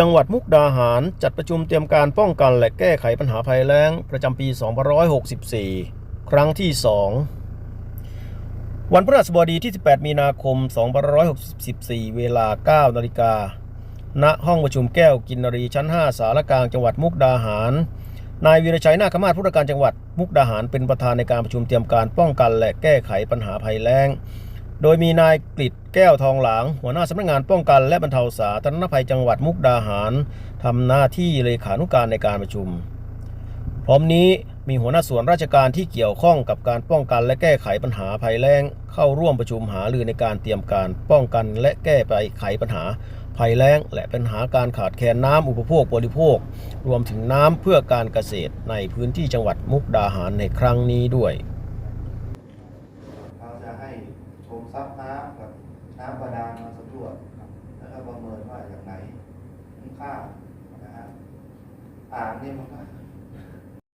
จังหวัดมุกดาหารจัดประชุมเตรียมการป้องกันและแก้ไขปัญหาภัยแล้ง ประจำปี 2564 ครั้งที่ 2 วันพฤหัสบดีที่ 18 มีนาคม 2564 เวลา 9 นาฬิกา ณ ห้องประชุมแก้วกินรีชั้น 5 สารกลางจังหวัดมุกดาหาร นายวีรชัยนาคมาศผู้ว่าการจังหวัดมุกดาหารเป็นประธานในการประชุมเตรียมการป้องกันและแก้ไขปัญหาภัยแล้ง โดยมีนายกฤษแก้วทองหลาง หัวหน้าสำนักงานป้องกันและบรรเทาสาธารณภัยจังหวัดมุกดาหารทำหน้าที่เลขานุการในการประชุม พร้อมนี้มีหัวหน้าส่วนราชการที่เกี่ยวข้องกับการป้องกันและแก้ไขปัญหาภัยแล้ง เข้าร่วมประชุมหารือในการเตรียมการป้องกันและแก้ไขปัญหาภัยแล้ง และปัญหาการขาดแคลนน้ำอุปโภคบริโภค รวมถึงน้ำเพื่อการเกษตรในพื้นที่จังหวัดมุกดาหารในครั้งนี้ด้วย ชมซับน้ำกับน้ำบาดาลมาสำรวจแล้วก็ประเมินว่าอย่างไหนคุ้มค่านะฮะอ่างนี่มันก็